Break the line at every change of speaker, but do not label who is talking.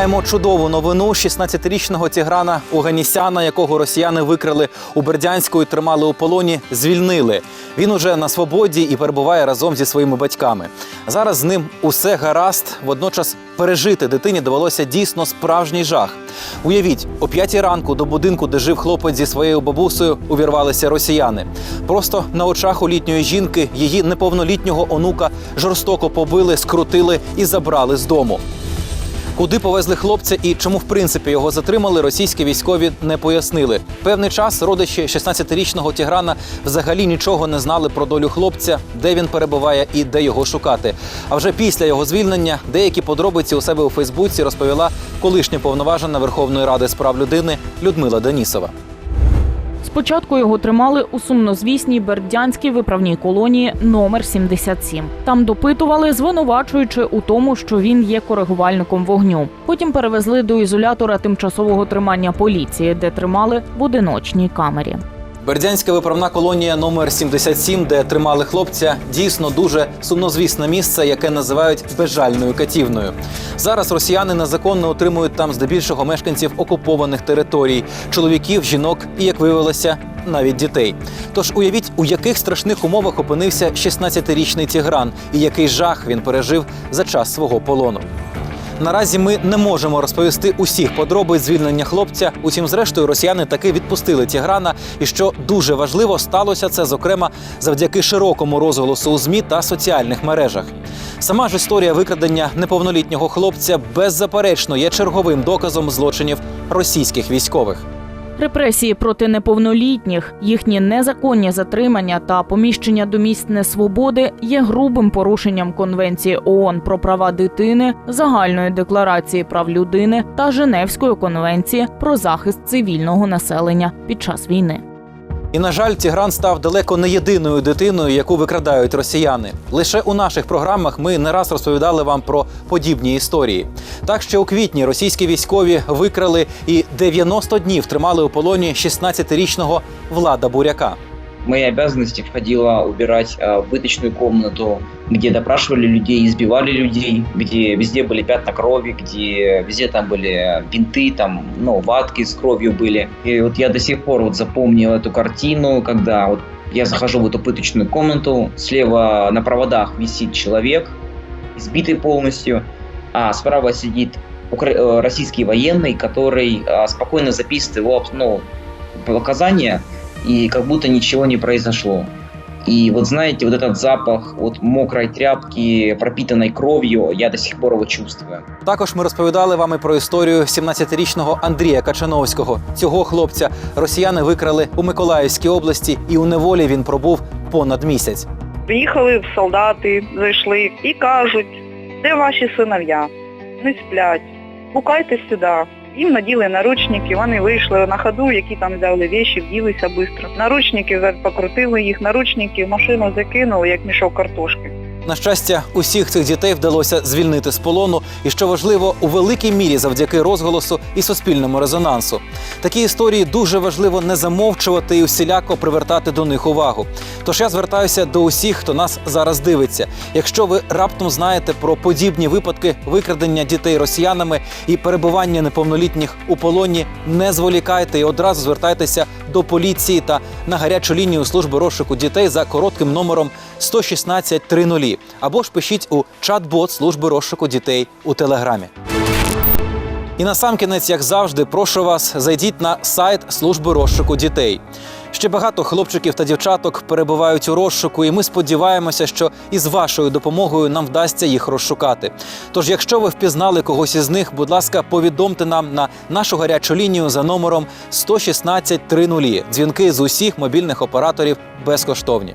Маємо чудову новину 16-річного Тіграна Уганісяна, якого росіяни викрили у Бердянську і тримали у полоні. Звільнили. Він уже на свободі і перебуває разом зі своїми батьками. Зараз з ним усе гаразд. Водночас пережити дитині довелося дійсно справжній жах. Уявіть, о п'ятій ранку до будинку, де жив хлопець зі своєю бабусею, увірвалися росіяни. Просто на очах у літньої жінки її неповнолітнього онука жорстоко побили, скрутили і забрали з дому. Куди повезли хлопця і чому в принципі його затримали, російські військові не пояснили. Певний час родичі 16-річного Тіграна взагалі нічого не знали про долю хлопця, де він перебуває і де його шукати. А вже після його звільнення деякі подробиці у себе у Фейсбуці розповіла колишня повноважена Верховної Ради з прав людини Людмила Денісова.
Спочатку його тримали у сумнозвісній бердянській виправній колонії номер 77. Там допитували, звинувачуючи у тому, що він є коригувальником вогню. Потім перевезли до ізолятора тимчасового тримання поліції, де тримали в одиночній камері.
Бердянська виправна колонія номер 77, де тримали хлопця, дійсно дуже сумнозвісне місце, яке називають безжальною катівною. Зараз росіяни незаконно утримують там здебільшого мешканців окупованих територій, чоловіків, жінок і, як виявилося, навіть дітей. Тож уявіть, у яких страшних умовах опинився 16-річний Тігран і який жах він пережив за час свого полону. Наразі ми не можемо розповісти усіх подробиць звільнення хлопця. Утім, зрештою, росіяни таки відпустили Тіграна. І що дуже важливо, сталося це зокрема завдяки широкому розголосу у змі та соціальних мережах. Сама ж історія викрадення неповнолітнього хлопця беззаперечно є черговим доказом злочинів російських військових.
Репресії проти неповнолітніх, їхні незаконні затримання та поміщення до місць несвободи є грубим порушенням Конвенції ООН про права дитини, загальної декларації прав людини та Женевської конвенції про захист цивільного населення під час війни.
І на жаль, Тігран став далеко не єдиною дитиною, яку викрадають росіяни. Лише у наших програмах ми не раз розповідали вам про подібні історії. Так ще у квітні російські військові викрали і 90 днів тримали у полоні 16-річного Влада Буряка.
Мои обязанности входило убирать э, пыточную комнату, где допрашивали людей, избивали людей, где везде были пятна крови, где везде там были бинты, там, ну, ватки с кровью были. И вот я до сих пор вот запомнил эту картину, когда вот я захожу в эту пыточную комнату, слева на проводах висит человек, избитый полностью, а справа сидит укра- э, российский военный, который э, спокойно записывает его ну, показания, и как будто ничего не произошло. И вот знаете, вот этот запах вот мокрой тряпки, пропитанной кровью, я до сих пор его чувствую.
Також ми розповідали вам і про історію 17-річного Андрія Качановського. Цього хлопця росіяни викрали у Миколаївській області, і у неволі він пробув понад місяць.
Приїхали в солдати, зайшли і кажуть, де ваші синов'я? Не сплять. Гукайте сюди. Їм наділи наручники, вони вийшли на ходу, які там взяли віші, вділися швидко. Наручники покрутили їх, наручники в машину закинули, як мішок картошки.
На щастя, усіх цих дітей вдалося звільнити з полону, і що важливо, у великій мірі завдяки розголосу і суспільному резонансу. Такі історії дуже важливо не замовчувати і усіляко привертати до них увагу. Тож я звертаюся до усіх, хто нас зараз дивиться. Якщо ви раптом знаєте про подібні випадки викрадення дітей росіянами і перебування неповнолітніх у полоні, не зволікайте і одразу звертайтеся до поліції та на гарячу лінію служби розшуку дітей за коротким номером 116 30 або ж пишіть у чат-бот служби розшуку дітей у телеграмі. І на сам кінець, як завжди, прошу вас, зайдіть на сайт служби розшуку дітей. Ще багато хлопчиків та дівчаток перебувають у розшуку, і ми сподіваємося, що із вашою допомогою нам вдасться їх розшукати. Тож, якщо ви впізнали когось із них, будь ласка, повідомте нам на нашу гарячу лінію за номером 116 30. Дзвінки з усіх мобільних операторів безкоштовні.